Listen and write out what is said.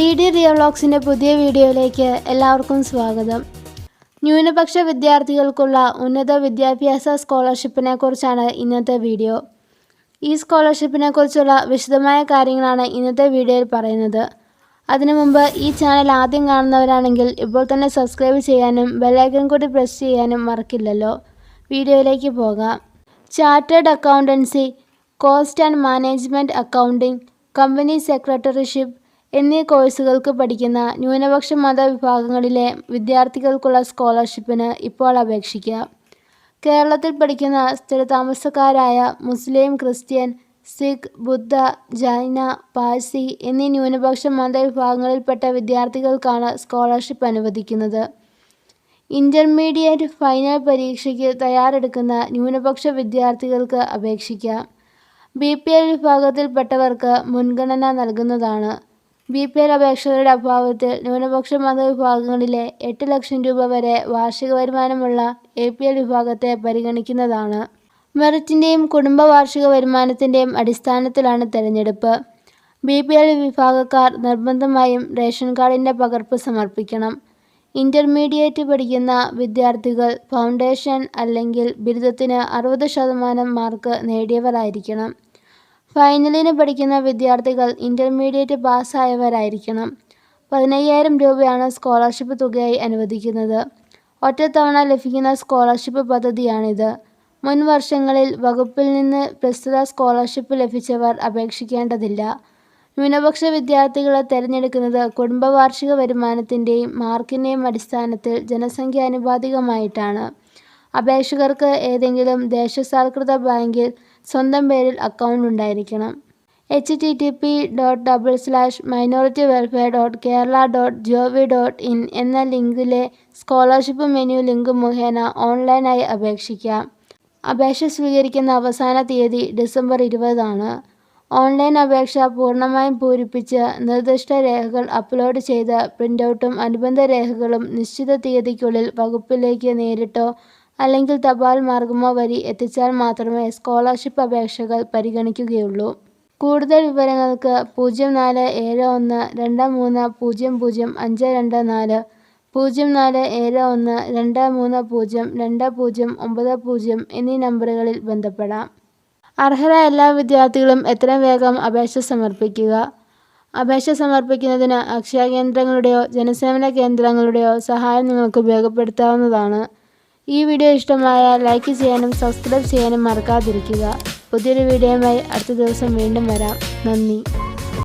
D D റിയോളോക്സിന്റെ പുതിയ വീഡിയോയിലേക്ക് എല്ലാവർക്കും സ്വാഗതം. ന്യൂനപക്ഷ വിദ്യാർത്ഥികൾക്കുള്ള ഉന്നത വിദ്യാഭ്യാസ സ്കോളർഷിപ്പിനെ കുറിച്ചാണ് ഇന്നത്തെ വീഡിയോ. ഈ സ്കോളർഷിപ്പിനെ കുറിച്ചുള്ള വിശദമായ കാര്യങ്ങളാണ് ഇന്നത്തെ വീഡിയോയിൽ പറയുന്നത്. അതിനു മുമ്പ് ഈ ചാനൽ ആദ്യം കാണുന്നവരാണെങ്കിൽ ഇപ്പോൾ തന്നെ സബ്സ്ക്രൈബ് ചെയ്യാനും ബെല്ലൈക്കൺ കൂടി പ്രസ് ചെയ്യാനും മറക്കില്ലല്ലോ. വീഡിയോയിലേക്ക് പോകാം. Chartered accountancy cost and management accounting company secretaryship എന്നീ കോഴ്സുകൾക്ക് പഠിക്കുന്ന ന്യൂനപക്ഷ മത വിഭാഗങ്ങളിലെ വിദ്യാർത്ഥികൾക്കുള്ള സ്കോളർഷിപ്പിന് ഇപ്പോൾ അപേക്ഷിക്കാം. കേരളത്തിൽ പഠിക്കുന്ന സ്ഥിരതാമസക്കാരായ മുസ്ലിം ക്രിസ്ത്യൻ സിഖ് ബുദ്ധ ജൈന പാഴ്സി എന്നീ ന്യൂനപക്ഷ മതവിഭാഗങ്ങളിൽപ്പെട്ട വിദ്യാർത്ഥികൾക്കാണ് സ്കോളർഷിപ്പ് അനുവദിക്കുന്നത്. ഇന്റർമീഡിയറ്റ് ഫൈനൽ പരീക്ഷയ്ക്ക് തയ്യാറെടുക്കുന്ന ന്യൂനപക്ഷ വിദ്യാർത്ഥികൾക്ക് അപേക്ഷിക്കാം. ബി പി എൽ വിഭാഗത്തിൽപ്പെട്ടവർക്ക് മുൻഗണന നൽകുന്നതാണ്. ബി പി എൽ അപേക്ഷകരുടെ അഭാവത്തിൽ ന്യൂനപക്ഷ മതവിഭാഗങ്ങളിലെ എട്ട് ലക്ഷം രൂപ വരെ വാർഷിക വരുമാനമുള്ള എ പി എൽ വിഭാഗത്തെ പരിഗണിക്കുന്നതാണ്. മെറിറ്റിന്റെയും കുടുംബ വാർഷിക വരുമാനത്തിന്റെയും അടിസ്ഥാനത്തിലാണ് തിരഞ്ഞെടുപ്പ്. ബി പി എൽ വിഭാഗക്കാർ നിർബന്ധമായും റേഷൻ കാർഡിന്റെ പകർപ്പ് സമർപ്പിക്കണം. ഇന്റർമീഡിയറ്റ് പഠിക്കുന്ന വിദ്യാർത്ഥികൾ ഫൗണ്ടേഷൻ അല്ലെങ്കിൽ ബിരുദത്തിന് അറുപത് ശതമാനം മാർക്ക് നേടിയവരായിരിക്കണം. ഫൈനലിന് പഠിക്കുന്ന വിദ്യാർത്ഥികൾ ഇന്റർമീഡിയറ്റ് പാസ്സായവരായിരിക്കണം. പതിനയ്യായിരം രൂപയാണ് സ്കോളർഷിപ്പ് തുകയായി അനുവദിക്കുന്നത്. ഒറ്റത്തവണ ലഭിക്കുന്ന സ്കോളർഷിപ്പ് പദ്ധതിയാണിത്. മുൻ വർഷങ്ങളിൽ വകുപ്പിൽ നിന്ന് പ്രസ്തുത സ്കോളർഷിപ്പ് ലഭിച്ചവർ അപേക്ഷിക്കേണ്ടതില്ല. ന്യൂനപക്ഷ വിദ്യാർത്ഥികളെ തിരഞ്ഞെടുക്കുന്നത് കുടുംബവാർഷിക വരുമാനത്തിന്റെയും മാർക്കിന്റെയും അടിസ്ഥാനത്തിൽ ജനസംഖ്യാനുപാതികമായിട്ടാണ് അപേക്ഷകർക്ക് ഏതെങ്കിലും ദേശസാൽകൃത ബാങ്കിൽ സ്വന്തം പേരിൽ അക്കൗണ്ട് ഉണ്ടായിരിക്കണം. H T T P dot double slash minority welfare dot Kerala dot G V dot in എന്ന ലിങ്കിലെ സ്കോളർഷിപ്പ് മെനു ലിങ്ക് മുഖേന ഓൺലൈനായി അപേക്ഷിക്കാം. അപേക്ഷ സ്വീകരിക്കുന്ന അവസാന തീയതി ഡിസംബർ ഇരുപതാണ്. ഓൺലൈൻ അപേക്ഷ പൂർണമായും പൂരിപ്പിച്ച് നിർദ്ദിഷ്ട രേഖകൾ അപ്ലോഡ് ചെയ്ത് പ്രിന്റൗട്ടും അനുബന്ധ രേഖകളും നിശ്ചിത തീയതിക്കുള്ളിൽ വകുപ്പിലേക്ക് നേരിട്ടോ അല്ലെങ്കിൽ തപാൽ മാർഗമോ വഴി എത്തിച്ചാൽ മാത്രമേ സ്കോളർഷിപ്പ് അപേക്ഷകൾ പരിഗണിക്കുകയുള്ളൂ. കൂടുതൽ വിവരങ്ങൾക്ക് പൂജ്യം നാല് ഏഴ് ഒന്ന് രണ്ട് മൂന്ന് പൂജ്യം പൂജ്യം അഞ്ച് രണ്ട് നാല് പൂജ്യം നാല് ഏഴ് ഒന്ന് രണ്ട് മൂന്ന് പൂജ്യം രണ്ട് പൂജ്യം ഒമ്പത് പൂജ്യം എന്നീ നമ്പറുകളിൽ ബന്ധപ്പെടാം. അർഹരായ എല്ലാ വിദ്യാർത്ഥികളും എത്രയും വേഗം അപേക്ഷ സമർപ്പിക്കുക. അപേക്ഷ സമർപ്പിക്കുന്നതിന് അക്ഷയ കേന്ദ്രങ്ങളുടെയോ ജനസേവന കേന്ദ്രങ്ങളുടെയോ സഹായം നിങ്ങൾക്ക് ഉപയോഗപ്പെടുത്താവുന്നതാണ്. ഈ വീഡിയോ ഇഷ്ടമായാൽ ലൈക്ക് ചെയ്യാനും സബ്സ്ക്രൈബ് ചെയ്യാനും മറക്കാതിരിക്കുക. പുതിയൊരു വീഡിയോയുമായി അടുത്ത ദിവസം വീണ്ടും വരാം. നന്ദി.